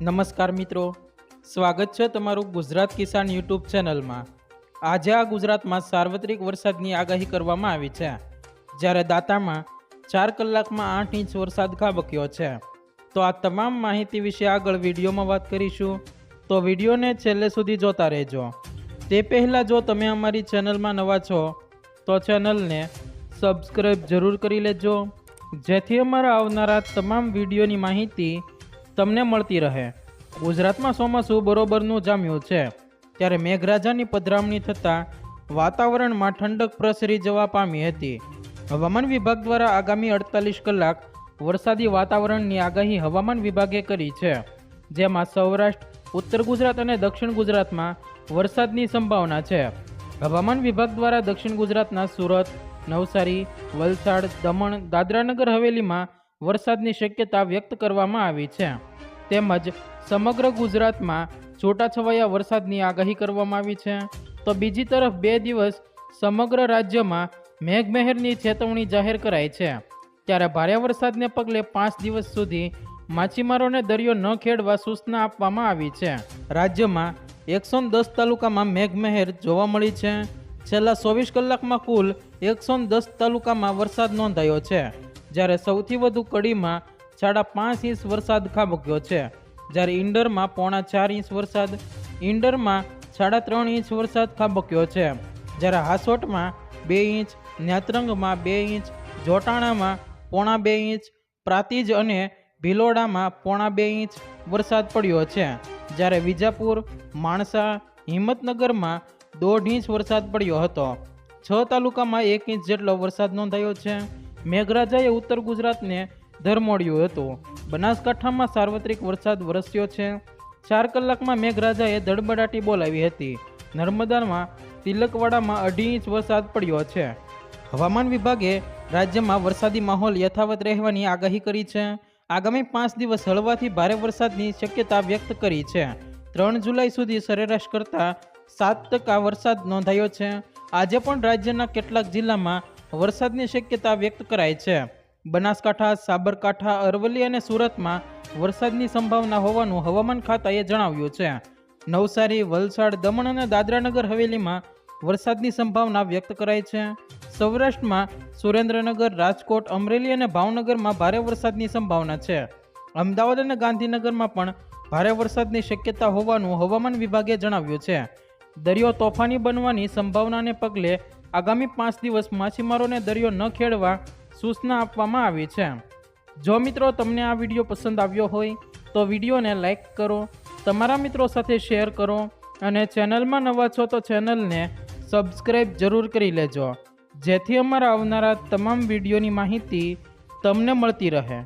નમસ્કાર મિત્રો. સ્વાગત છે તમારું ગુજરાત કિસાન યુટ્યુબ ચેનલમાં. આજે આ ગુજરાતમાં સાર્વત્રિક વરસાદની આગાહી કરવામાં આવી છે. જ્યારે દાતામાં ચાર કલાકમાં આઠ ઇંચ વરસાદ ખાબક્યો છે. તો આ તમામ માહિતી વિશે આગળ વિડીયોમાં વાત કરીશું. તો વિડીયોને છેલ્લે સુધી જોતા રહેજો. તે પહેલાં જો તમે અમારી ચેનલમાં નવા છો, તો ચેનલને સબસ્ક્રાઈબ જરૂર કરી લેજો. જેથી અમારા આવનારા તમામ વિડીયોની માહિતી તમને મળતી રહે. ગુજરાતમાં ચોમાસું બરોબરનું જામ્યું છે. ત્યારે મેઘરાજાની પધરામણી થતાં વાતાવરણમાં ઠંડક પ્રસરી જવા પામી હતી. હવામાન વિભાગ દ્વારા આગામી અડતાલીસ કલાક વરસાદી વાતાવરણની આગાહી હવામાન વિભાગે કરી છે. જેમાં સૌરાષ્ટ્ર, ઉત્તર ગુજરાત અને દક્ષિણ ગુજરાતમાં વરસાદની સંભાવના છે. હવામાન વિભાગ દ્વારા દક્ષિણ ગુજરાતના સુરત, નવસારી, વલસાડ, દમણ, દાદરાનગર, હવેલીમાં વરસાદની શક્યતા વ્યક્ત કરવામાં આવી છે. તેમજ સમગ્ર ગુજરાતમાં છૂટાછવાયા વરસાદની આગાહી કરવામાં આવી છે. તો બીજી તરફ બે દિવસ સમગ્ર રાજ્યમાં મેઘમહેરની ચેતવણી જાહેર કરાઈ છે. ત્યારે ભારે વરસાદને પગલે પાંચ દિવસ સુધી માછીમારોને દરિયો ન ખેડવા સૂચના આપવામાં આવી છે. રાજ્યમાં એકસો દસ તાલુકામાં મેઘમહેર જોવા મળી છે. છેલ્લા ચોવીસ કલાકમાં કુલ એકસો દસ તાલુકામાં વરસાદ નોંધાયો છે. જ્યારે સૌથી વધુ કડીમાં સાડા પાંચ ઇંચ વરસાદ ખાબક્યો છે. જ્યારે ઈંડરમાં પોણા ચાર ઇંચ વરસાદ ઈંડરમાં સાડા ત્રણ ઇંચ વરસાદ ખાબક્યો છે. જ્યારે હાસોટમાં બે ઇંચ નેત્રંગમાં બે ઇંચ, જોટાણામાં પોણા બે ઇંચ, પ્રાતિજ અને ભિલોડામાં પોણા બે ઇંચ વરસાદ પડ્યો છે. જ્યારે વિજાપુર, માણસા, હિંમતનગરમાં દોઢ ઇંચ વરસાદ પડ્યો હતો. છ તાલુકામાં એક ઇંચ જેટલો વરસાદ નોંધાયો છે. મેઘરાજાએ ઉત્તર ગુજરાતને ધરમોડ્યું હતું. બનાસકાંઠામાં સાર્વત્રિક વરસાદ વરસ્યો છે. ચાર કલાકમાં મેઘરાજાએ ધડબડાટી બોલાવી હતી. નર્મદામાં તિલકવાડામાં અઢી ઇંચ વરસાદ પડ્યો છે. હવામાન વિભાગે રાજ્યમાં વરસાદી માહોલ યથાવત રહેવાની આગાહી કરી છે. આગામી પાંચ દિવસ હળવાથી ભારે વરસાદની શક્યતા વ્યક્ત કરી છે. ત્રણ જુલાઈ સુધી સરેરાશ કરતાં સાત ટકા વરસાદ નોંધાયો છે. આજે પણ રાજ્યના કેટલાક જિલ્લામાં વરસાદની શક્યતા વ્યક્ત કરાઈ છે. બનાસકાંઠા, સાબરકાંઠા, અરવલ્લી અને સુરતમાં વરસાદની સંભાવના હોવાનું હવામાન ખાતાએ જણાવ્યું છે. નવસારી, વલસાડ, દમણ અને દાદરાનગર હવેલીમાં વરસાદની સંભાવના વ્યક્ત કરાઈ છે. સૌરાષ્ટ્રમાં સુરેન્દ્રનગર, રાજકોટ, અમરેલી અને ભાવનગરમાં ભારે વરસાદની સંભાવના છે. અમદાવાદ અને ગાંધીનગરમાં પણ ભારે વરસાદની શક્યતા હોવાનું હવામાન વિભાગે જણાવ્યું છે. દરિયો તોફાની બનવાની સંભાવનાને પગલે આગામી પાંચ દિવસ માછીમારોને દરિયો ન ખેડવા સૂચના આપવામાં આવી છે. જો મિત્રો તમને આ વીડિયો પસંદ આવ્યો હોય, તો વિડીયોને લાઇક કરો, તમારા મિત્રો સાથે શેર કરો અને ચેનલમાં નવા છો તો ચેનલને સબસ્ક્રાઈબ જરૂર કરી લેજો. જેથી અમારા આવનારા તમામ વિડીયોની માહિતી તમને મળતી રહે.